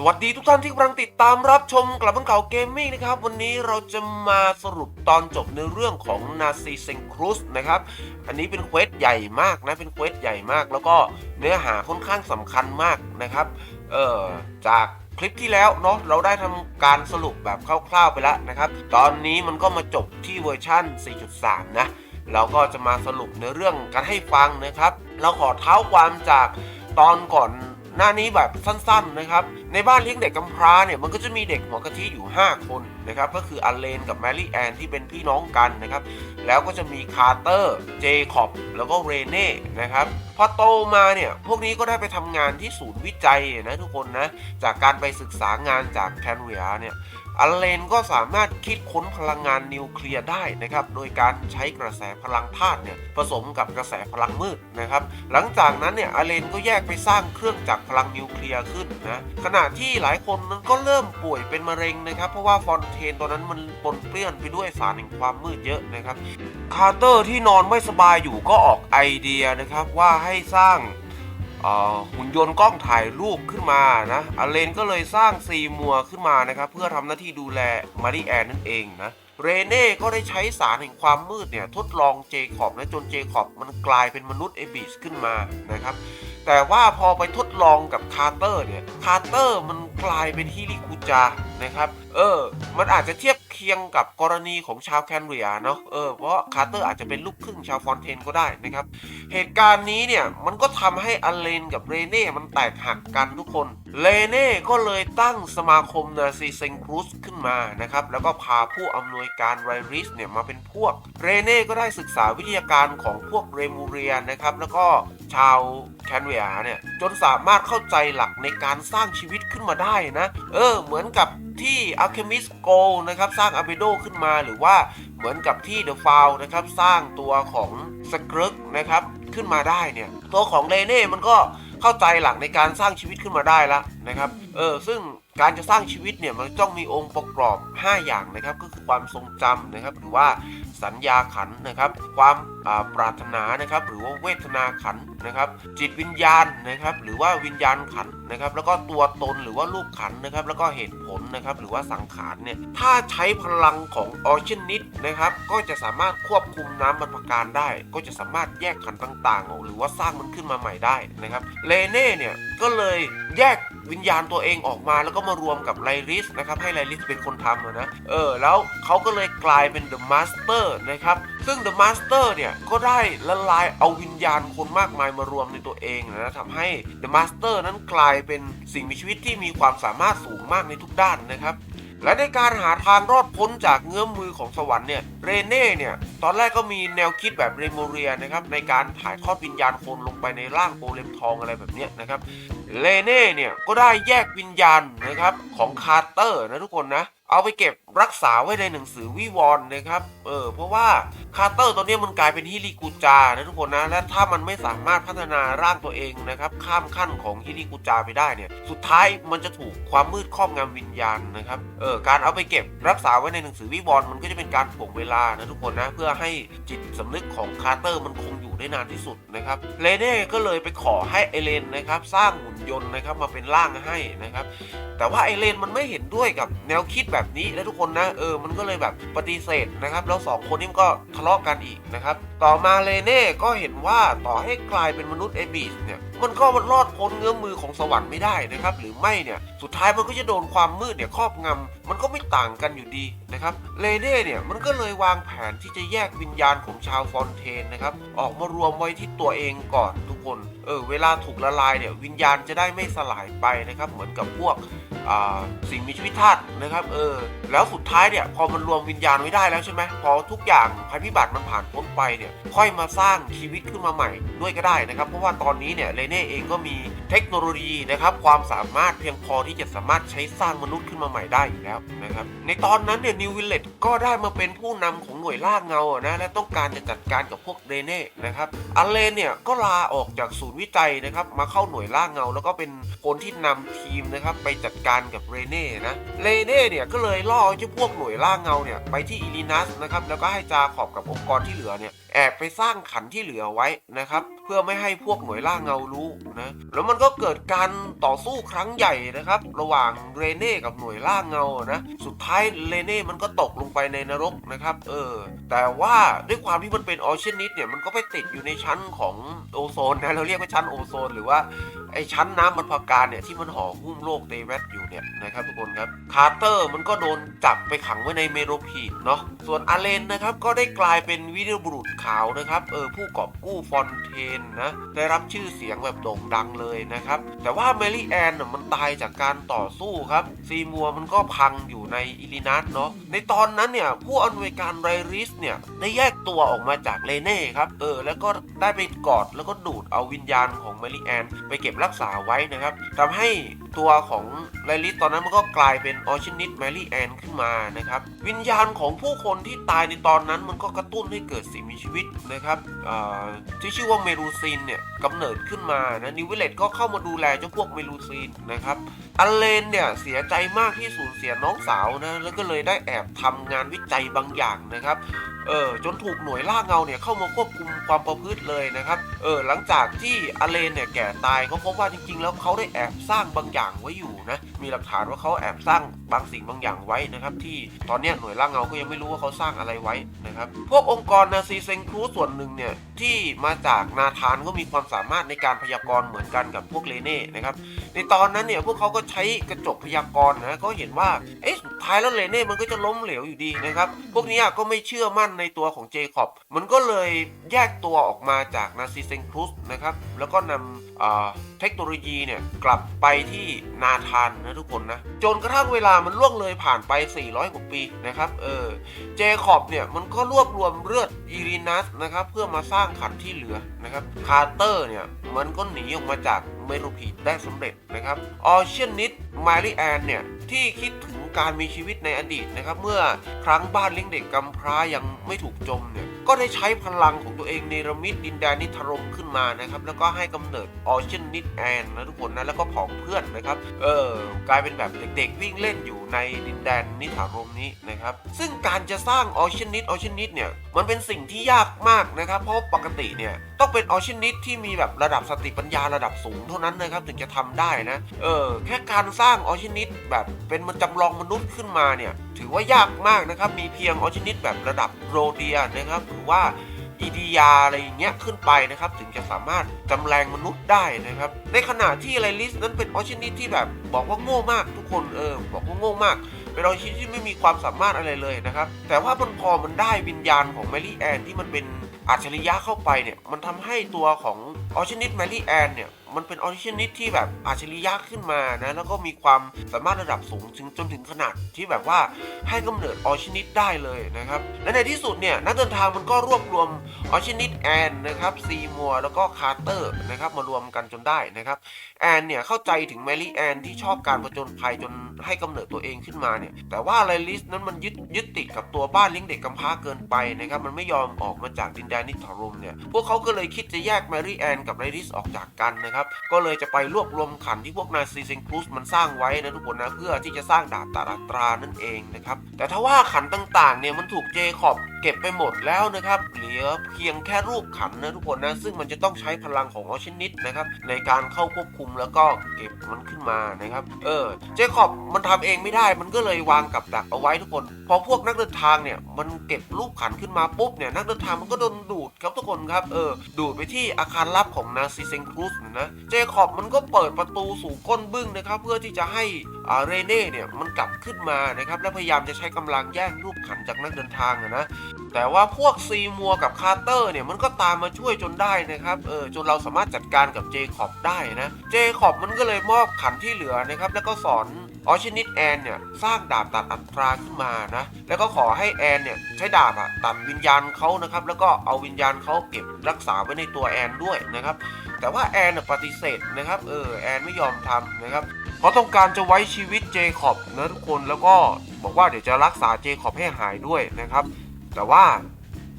สวัสดีทุกท่านที่กำลังติดตามรับชมกลับบังเก่าเกมมิ่งนะครับ วันนี้เราจะมาสรุปตอนจบในเรื่องของนาซีเซนครูสนะครับ อันนี้เป็นเควสใหญ่มากนะ เป็นเควสใหญ่มาก แล้วก็เนื้อหาค่อนข้างสำคัญมากนะครับ เอ่อ จากคลิปที่แล้วเนาะเราได้ทำการสรุปแบบคร่าวๆไปแล้วนะครับ ตอนนี้มันก็มาจบที่เวอร์ชั่น 4.3 นะ เราก็จะมาสรุปในเรื่องกันให้ฟังนะครับ เราขอเท้าความจากตอนก่อน หน้านี้แบบสั้นๆนะครับ ในบ้านเลี้ยงเด็กกำพร้าเนี่ยมันก็จะมีเด็กหัวกะทิอยู่ 5 คนนะครับก็คืออัลเลนกับแมรี่แอนที่เป็นพี่น้องกันนะครับแล้วก็จะมีคาร์เตอร์เจคอบแล้วก็เรเน่นะครับพอโตมาเนี่ยพวกนี้ก็ได้ไปทำงานที่ศูนย์วิจัยนะทุกคนนะจากการไปศึกษางานจากแคนเวียเนี่ย อเลนก็สามารถคิดค้นพลังงานนิวเคลียร์ได้นะครับ โดยการใช้กระแสพลังธาตุเนี่ยผสมกับกระแสพลังมืดนะครับ หลังจากนั้นเนี่ยอเลนก็แยกไปสร้างเครื่องจักรพลังนิวเคลียร์ขึ้นนะขณะที่หลายคนนั้นก็เริ่มป่วยเป็นมะเร็งนะครับ เพราะว่าฟอนเทนตอนนั้นมันปนเปื้อนไปด้วยสารแห่งความมืดเยอะนะครับ คาร์เตอร์ที่นอนไม่สบายอยู่ก็ออกไอเดียนะครับว่าให้สร้าง หุ่นยนต์กล้องถ่ายรูปขึ้นมานะอเลนก็เลยสร้างซีมัวขึ้นมานะครับเพื่อทำหน้าที่ดูแลมารีแอนนั่นเองนะเรเน่ก็ได้ใช้สารแห่งความมืดเนี่ยทดลองเจคอบและจนเจคอบมันกลายเป็นมนุษย์เอบิสขึ้นมานะครับแต่ว่าพอไปทดลองกับคาร์เตอร์เนี่ยคาร์เตอร์มันกลายเป็นฮิริ จานะครับเออ มันอาจจะเทียบเคียงกับกรณีของชาวแคนเรียเนาะเออเพราะคาร์เตอร์อาจจะเป็นลูกครึ่งชาวฟอนเทนก็ได้นะครับ เหตุการณ์นี้เนี่ย มันก็ทำให้อเลนกับเรเน่มันแตกหักกันทุกคนเรเน่ก็เลยตั้งสมาคมนาซีเซนครูสขึ้นมานะครับ แล้วก็พาผู้อำนวยการไรริสเนี่ยมาเป็นพวกเรเน่ก็ได้ศึกษาวิทยาการของพวกเรมูเรียนะครับ แล้วก็ชาวแคนเวียเนี่ยจนสามารถเข้าใจหลักในการสร้างชีวิตขึ้นมาได้นะ เออเหมือนือนกับที่อัลเคมิสโกนะครับสร้างอาเบโดขึ้นมาหรือว่าเหมือนกับที่เดอะฟาวนะครับสร้างตัวของสกรึกนะครับขึ้นมาได้เนี่ยตัวของเลเน่มันก็เข้าใจหลักในการสร้างชีวิตขึ้นมาได้แล้วนะครับเออซึ่ง การจะสร้างชีวิตเนี่ยมันต้องมีองค์ประกอบ 5 อย่างนะครับ ก็คือความทรงจำนะครับ หรือว่าสัญญาขันนะครับ ความาปรารถนานะครับ หรือว่าเวทนาขันนะครับ จิตวิญญาณนะครับ หรือว่าวิญญาณขันนะครับ แล้วก็ตัวตนหรือว่ารูปขันนะครับ แล้วก็เหตุผลนะครับ หรือว่าสังขารเนี่ย ถ้าใช้พลังของออชินิตนะครับ ก็จะสามารถควบคุมน้ำบรรพการได้ ก็จะสามารถแยกขันต่างๆ หรือว่าสร้างมันขึ้นมาใหม่ได้นะครับ เลเน่เนี่ย ก็เลยแยก วิญญาณตัวเองออกมาแล้วก็มารวมกับไลริสนะครับให้ไลริสเป็นคนทำนะเออแล้วเขาก็เลยกลายเป็นเดอะมาสเตอร์นะครับซึ่งเดอะมาสเตอร์เนี่ยก็ได้ละลายเอาวิญญาณคนมากมายมารวมในตัวเองนะทำให้เดอะมาสเตอร์นั้นกลายเป็นสิ่งมีชีวิตที่มีความสามารถสูงมากในทุกด้านนะครับ และในการหาทางรอดพ้นจากเงื้อมมือของสวรรค์เนี่ยเรเน่เนี่ยตอนแรกก็มีแนวคิดแบบเรโมเรียนะครับในการถ่ายทอดวิญญาณคนลงไปในร่างโกเลมทองอะไรแบบนี้นะครับเรเน่เนี่ยก็ได้แยกวิญญาณนะครับของคาร์เตอร์นะทุกคนนะเอาไปเก็บรักษาไว้ในหนังสือวิวรณ์นะครับเออเพราะว่าคาร์เตอร์ตัวนี้มันกลายเป็นฮิริกูจานะทุกคนนะ และถ้ามันไม่สามารถพัฒนาร่างตัวเองนะครับ ข้ามขั้นของฮิริกูจาไปได้เนี่ย สุดท้ายมันจะถูกความมืดครอบงำวิญญาณนะครับ เออ การเอาไปเก็บรักษาไว้ในหนังสือวิวรณ์มันก็จะเป็นการถ่วงเวลานะทุกคนนะ เพื่อให้จิตสำนึกของคาร์เตอร์มันคงอยู่ได้นานที่สุดนะครับ เลเน่ก็เลยไปขอให้เอเลนนะครับสร้างหุ่นยนต์นะครับมาเป็นร่างให้นะครับ แต่ว่าไอเลนมันไม่เห็นด้วยกับแนวคิดแบบนี้นะทุกคนนะ เออ มันก็เลยแบบปฏิเสธนะครับ แล้วสองคนนี้ก็ททะเลาะกันอีกนะครับ ต่อมาเลเน่ก็เห็นว่าต่อให้กลายเป็นมนุษย์เอบิสเนี่ยมันก็มันรอดพ้นเงื้อมมือของสวรรค์ไม่ได้นะครับ หรือไม่เนี่ยสุดท้ายมันก็จะโดนความมืดเนี่ยครอบงำมันก็ไม่ต่างกันอยู่ดีนะครับเลเน่เนี่ยมันก็เลยวางแผนที่จะแยกวิญญาณของชาวฟอนเทนนะครับออกมารวมไว้ที่ตัวเองก่อน เออ เวลาถูกละลายเนี่ย วิญญาณจะได้ไม่สลายไปนะครับ เหมือนกับพวกสิ่งมีชีวิตธาตุนะครับ เออ แล้วสุดท้ายเนี่ย พอมันรวมวิญญาณไว้ได้แล้วใช่ไหมพอทุกอย่างภัยพิบัติมันผ่านพ้นไปเนี่ย ค่อยมาสร้างชีวิตขึ้นมาใหม่ด้วยก็ได้นะครับ เพราะว่าตอนนี้เนี่ยเลเน่เองก็มีเทคโนโลยีนะครับ ความสามารถเพียงพอที่จะสามารถใช้สร้างมนุษย์ขึ้นมาใหม่ได้อยู่แล้วนะครับ ในตอนนั้นเนี่ยนิววิลเลตก็ได้มาเป็นผู้นำของหน่วยล่าเงานะ และต้องการจะจัดการกับพวกเรเน่นะครับอเลนเนี่ยก็ลาออกจากศูนย์วิจัยนะครับ มาเข้าหน่วยล่าเงา แล้วก็เป็นคนที่นำทีมนะครับ ไปจัดการกับเรเน่นะเรเน่เนี่ยก็เลยล่อเจ้าพวกหน่วยล่าเงาเนี่ยไปที่อิลินัสนะครับแล้วก็ให้จาขอบกับองค์กรที่เหลือเนี่ยแอบไปสร้างขันที่เหลือไว้นะครับ เพื่อไม่ให้พวกหน่วยล่าเงารู้นะแล้วมันก็เกิดการต่อสู้ครั้งใหญ่นะครับ ระหว่างเรเน่กับหน่วยล่าเงานะสุดท้ายเรเน่มันก็ตกลงไปในนรกนะครับ เออ แต่ว่าด้วยความที่มันเป็นออเชียนิตเนี่ยมันก็ไปติดอยู่ในชั้นของโอโซนนะเราเรียกว่าชั้นโอโซน หรือว่าไอชั้นน้ำบรรพการเนี่ยที่มันห่อหุ้มโลกเตเวสอยู่เนี่ยนะครับทุกคนครับคาร์เตอร์มันก็โดนจับไปขังไว้ในเมโรพีดเนาะส่วนอาเลนนะครับก็ได้กลายเป็นวิดีโอบุรุษขาวนะครับเออผู้กอบกู้ฟอนเทนนะได้รับชื่อเสียงแบบโด่งดังเลยนะครับแต่ว่าเมลี่แอนน่ะมันตายจากการต่อสู้ครับซีมัวมันก็พังอยู่ในอิลินัสเนาะในตอนนั้นเนี่ยผู้อำนวยการไรริสเนี่ยได้แยกตัวออกมาจากเลเน่ครับเออแล้วก็ได้ไปกอดแล้วก็ดูดเอาวิญญาณของเมลี่แอนไปเก็บรักษาไว้นะครับทำให้ตัวของไลลิสตอนนั้นมันก็กลายเป็นออชินิตแมรี่แอนขึ้นมานะครับ วิญญาณของผู้คนที่ตายในตอนนั้นมันก็กระตุ้นให้เกิดสิ่งมีชีวิตนะครับที่ชื่อว่าเมรูซินเนี่ยกำเนิดขึ้นมานะนิวเวเลตก็เข้ามาดูแลเจ้าพวกเมรูซินนะครับ อเลนเนี่ยเสียใจมากที่สูญเสียน้องสาวนะแล้วก็เลยได้แอบทำงานวิจัยบางอย่างนะครับเออจนถูกหน่วยล่าเงาเนี่ยเข้ามาควบคุมความประพฤติเลยนะครับเออหลังจากที่อเลนเนี่ยแก่ตายเขาพบว่าจริงๆ แล้วเขาได้แอบสร้างบางอย่างไว้อยู่นะมีหลักฐานว่าเขาแอบสร้างบางสิ่งบางอย่างไว้นะครับที่ตอนนี้หน่วยล่าเงาก็ยังไม่รู้ว่าเขาสร้างอะไรไว้นะครับพวกองค์กรนาซีเซงครูส่วนหนึ่งเนี่ยที่มาจากนาธานก็มีความสามารถในการพยากรณ์เหมือนกันกับพวกเลเน่นะครับในตอนนั้นเนี่ยพวกเขาก็ใช้กระจกพยากรณ์นะก็เห็นว่าเอ๊ะสุดท้ายแล้วเลเน่มันก็จะล้มเหลวอยู่ดีนะครับพวกนี้ก็ไม่เชื่อมั่นในตัวของเจคอบมันก็เลยแยกตัวออกมาจากนาซิเซนครุสนะครับแล้วก็นำเทคโนโลยีเนี่ยกลับไปที่นาธานนะทุกคนนะจนกระทั่งเวลามันล่วงเลยผ่านไป 400 กว่าปีนะครับเออเจคอบเนี่ยมันก็รวบรวมเลือดอีรินัสนะครับเพื่อมาสร้างขันที่เหลือนะครับคาร์เตอร์เนี่ยมันก็หนีออกมาจาก เมโรพีดได้สำเร็จนะครับออเชียนนิดมาริแอนเนี่ยที่คิดถึงการมีชีวิตในอดีตนะครับเมื่อครั้งบ้านเลี้ยงเด็กกำพร้ายังไม่ถูกจมเนี่ยก็ได้ใช้พลังของตัวเองเนรมิตดินแดนนิทรมขึ้นมานะครับแล้วก็ให้กำเนิดออเชียนนิดแอนนะทุกคนนะแล้วก็ผองเพื่อนนะครับเออกลายเป็นแบบเด็กๆ วิ่งเล่นอยู่ในดินแดนนิทรมนี้นะครับซึ่งการจะสร้างออเชียนนิดออเชียนนิดเนี่ย มันเป็นสิ่งที่ยากมากนะครับ เพราะปกติเนี่ยต้องเป็นออชียนนิดที่มีแบบระดับสติปัญญาระดับสูงเท่านั้นนะครับถึงจะทำได้นะเออแค่การสร้างออชียนนิดแบบเป็นมันจำลองมนุษย์ขึ้นมาเนี่ยถือว่ายากมากนะครับมีเพียงออชียนนิดแบบระดับโรเดียนะครับหรือว่าอีดียาอะไรอย่างเงี้ยขึ้นไปนะครับ ถึงจะสามารถจำแรงมนุษย์ได้นะครับ ในขณะที่ไรลิสนั้นเป็นออชินิตที่แบบบอกว่าโง่มากทุกคนเออบอกว่าโง่มาก เป็นออชินิตที่ไม่มีความสามารถอะไรเลยนะครับ แต่ว่ามันพอมันได้วิญญาณของแมรี่แอนที่มันเป็นอัจฉริยะเข้าไปเนี่ย มันทำให้ตัวของออชินิตแมรี่แอนเนี่ยมันเป็นออรินิตที่แบบอัจฉริยะขึ้นมานะแล้วก็มีความสามารถระดับสูงถึงจนถึงขนาดที่แบบว่าให้กำเนิดออรินิตได้เลยนะครับและในที่สุดเนี่ยนักเดินทางมันก็รวบรวมออรินิตแอนนะครับซีมัวแล้วก็คาร์เตอร์นะครับมารวมกันจนได้นะครับแอนเนี่ยเข้าใจถึงแมรี่แอนที่ชอบการผจญภัยจนให้กำเนิดตัวเองขึ้นมาเนี่ยแต่ว่าไลลิสนั้นมันยึดยึดติดกับตัวบ้านเลี้ยงเด็กกำพร้าเกินไปนะครับมันไม่ยอมออกมาจากดินแดนนิทรมเนี่ยพวกเขาก็เลยคิดจะแยกแมรี่แอนกับไรริสออกจากกันนะครับ ก็เลยจะไปรวบรวมขันที่พวกนายซีเซนคลูสมันสร้างไว้นะทุกคนนะเพื่อที่จะสร้างดาบตาราตรานั่นเองนะครับแต่ถ้าว่าขันต่างๆเนี่ยมันถูกเจคอบเก็บไปหมดแล้วนะครับ เหลือเพียงแค่รูปขันนะทุกคนนะ ซึ่งมันจะต้องใช้พลังของออชินิตนะครับ ในการเข้าควบคุมแล้วก็เก็บมันขึ้นมานะครับ เออ เจคอบมันทำเองไม่ได้ มันก็เลยวางกับดักเอาไว้ทุกคน พอพวกนักเดินทางเนี่ยมันเก็บรูปขันขึ้นมาปุ๊บเนี่ยนักเดินทางมันก็โดนดูดครับทุกคนครับ เออ ดูดไปที่อาคารลับของนาซิเซนครูสนะ เจคอบมันก็เปิดประตูสู่ก้นบึ้งนะครับ เพื่อที่จะให้ เรเน่เนี่ยมันกลับขึ้นมานะครับและพยายามจะใช้กำลังแย่งรูปขันจากนักเดินทางนะแต่ว่าพวกซีมัวกับคาร์เตอร์เนี่ยมันก็ตามมาช่วยจนได้นะครับเออจนเราสามารถจัดการกับเจคอบได้นะเจคอบมันก็เลยมอบขันที่เหลือนะครับแล้วก็สอนออชินิตแอนเนี่ยสร้างดาบตัดอัตราขึ้นมานะ แล้วก็ขอให้แอนเนี่ยใช้ดาบอะตัดวิญญาณเขานะครับ แล้วก็เอาวิญญาณเขาเก็บรักษาไว้ในตัวแอนด้วยนะครับ แต่ว่าแอนน่ะปฏิเสธนะครับ เออแอนไม่ยอมทำนะครับเพราะต้องการจะไว้ชีวิตเจคอบนะทุกคนแล้วก็บอกว่าเดี๋ยวจะรักษาเจคอบให้หายด้วยนะครับ แต่ว่า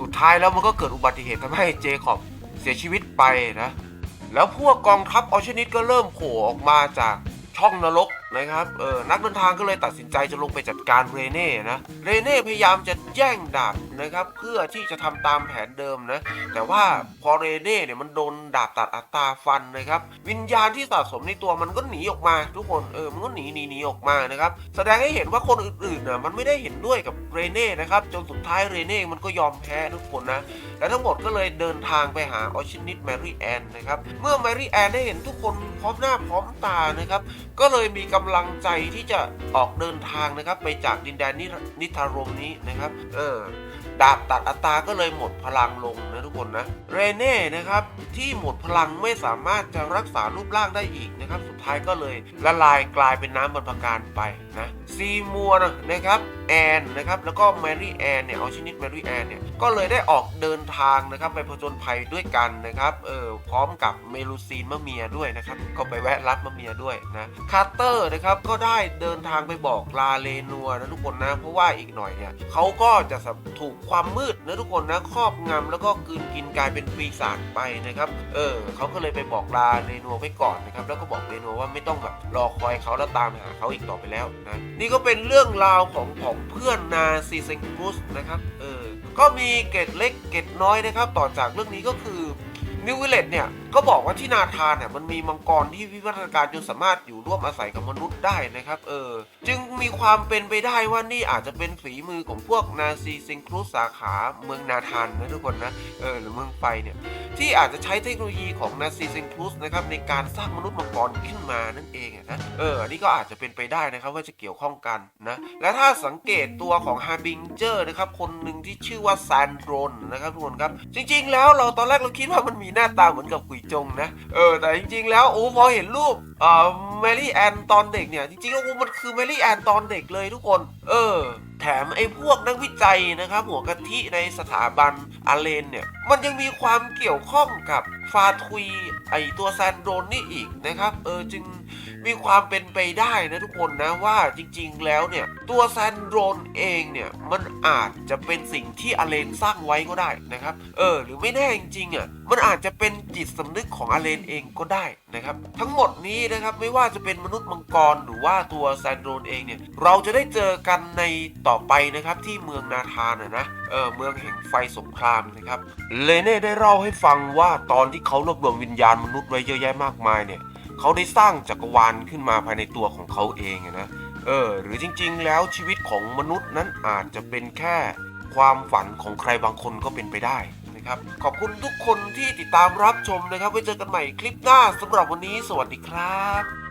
สุดท้ายแล้วมันก็เกิดอุบัติเหตุทำให้เจคอบเสียชีวิตไปนะ แล้วพวกกองทัพออชนิตก็เริ่มโผล่ออกมาจากช่องนรก นะครับเออนักเดินทางก็เลยตัดสินใจจะลงไปจัดการเรเน่นะเรเน่พยายามจะแย่งดาบนะครับเพื่อที่จะทำตามแผนเดิมนะแต่ว่าพอเรเน่เนี่ยมันโดนดาบตัดอัตราฟันนะครับวิญญาณที่สะสมในตัวมันก็หนีออกมา ทุกคนเออมันก็หนีหนีหนีออกมานะครับแสดงให้เห็นว่าคนอื่นๆน่ะมันไม่ได้เห็นด้วยกับเรเน่นะครับจนสุดท้ายเรเน่มันก็ยอมแพ้ทุกคนนะและทั้งหมดก็เลยเดินทางไปหาออชินิตแมรี่แอนนะครับเมื่อแมรี่แอนได้เห็นทุกคนพร้อมหน้าพร้อมตานะครับก็เลยมีกำลังใจที่จะออกเดินทางนะครับ ไปจากดินแดนนิทนิทารมนี้นะครับ เออดาบตัดอัตราก็เลยหมดพลังลงนะทุกคนนะ เรเน่นะครับที่หมดพลังไม่สามารถจะรักษารูปร่างได้อีกนะครับ สุดท้ายก็เลยละลายกลายเป็นน้ำบรรพการไปนะซีมัวนะครับ แอนนะครับแล้วก็แมรี่แอนเนี่ยเอาชนิดแมรี่แอนเนี่ยก็เลยได้ออกเดินทางนะครับไปผจญภัยด้วยกันนะครับเออพร้อมกับเมลูซีนมะเมียด้วยนะครับก็ไปแวะรับมะเมียด้วยนะคาร์เตอร์นะครับก็ได้เดินทางไปบอกลาเลนัวนะทุกคนนะเพราะว่าอีกหน่อยเนี่ยเขาก็จะถูกความมืดนะทุกคนนะครอบงำแล้วก็กืนกินกลายเป็นปีศาจไปนะครับเออเขาก็เลยไปบอกลาเลนัวไว้ก่อนนะครับแล้วก็บอกเลนัวว่าไม่ต้องแบบรอคอยเขาแล้วตามหาเขาอีกต่อไปแล้วนะนี่ก็เป็นเรื่องราวของของเพื่อนนาซีเซนครุสนะครับ เออ ก็มีเกตเล็กเกตน้อยนะครับ ต่อจากเรื่องนี้ก็คือนิววิลเลตเนี่ย ก็บอกว่าที่นาธานเนี่ยมันมีมังกรที่วิวัฒนาการจนสามารถอยู่ร่วมอาศัยกับมนุษย์ได้นะครับ เออ จึงมีความเป็นไปได้ว่านี่อาจจะเป็นฝีมือของพวกนาซีเซนครุสสาขาเมืองนาธานนะทุกคนนะ เออหรือเมืองไฟเนี่ย ที่อาจจะใช้เทคโนโลยีของนาซีเซนครุสนะครับในการสร้างมนุษย์มังกรขึ้นมานั่นเองนะ เอออันนี้ก็อาจจะเป็นไปได้นะครับว่าจะเกี่ยวข้องกันนะ และถ้าสังเกตตัวของฮาบิงเจอร์นะครับคนหนึ่งที่ชื่อว่าซานโดรนนะครับทุกคนครับ จริง ๆ แล้วเราตอนแรกเราคิดว่ามันมีหน้าตาเหมือนกับกุยจงนะ เออ แต่จริง ๆ แล้วโอ้พอเห็นรูปเอ่อแมรี่แอนตอนเด็กเนี่ย จริงๆแล้วโอ้มันคือแมรี่แอนตอนเด็กเลยทุกคน เออ แถมไอ้พวกนักวิจัยนะครับ หัวกะทิในสถาบันอาเลนเนี่ย มันยังมีความเกี่ยวข้องกับฟาทุยไอตัวแซนโดรนนี่อีกนะครับ เออจึงมีความเป็นไปได้นะทุกคนนะว่าจริงๆแล้วเนี่ย ตัวแซนโดรนเองเนี่ย มันอาจจะเป็นสิ่งที่อาเลนสร้างไว้ก็ได้นะครับ เออ หรือไม่แน่จริงๆอะมันอาจจะเป็นจิตสำนึกของอาเลนเองก็ได้นะครับ ทั้งหมดนี้นะครับไม่ว่าจะเป็นมนุษย์มังกรหรือว่าตัวแซนโดรนเองเนี่ยเราจะได้เจอกันในต่อไปนะครับที่เมืองนาธานนะเออเมืองแห่งไฟสงครามนะครับเลเน่ได้เล่าให้ฟังว่าตอนที่เขารวบรวมวิญญาณมนุษย์ไว้เยอะแยะมากมายเนี่ยเขาได้สร้างจักรวาลขึ้นมาภายในตัวของเขาเองนะเออหรือจริงๆ แล้วชีวิตของมนุษย์นั้นอาจจะเป็นแค่ความฝันของใครบางคนก็เป็นไปได้ ครับ ขอบคุณทุกคนที่ติดตามรับชมนะครับ ไว้เจอกันใหม่คลิปหน้าสำหรับวันนี้สวัสดีครับ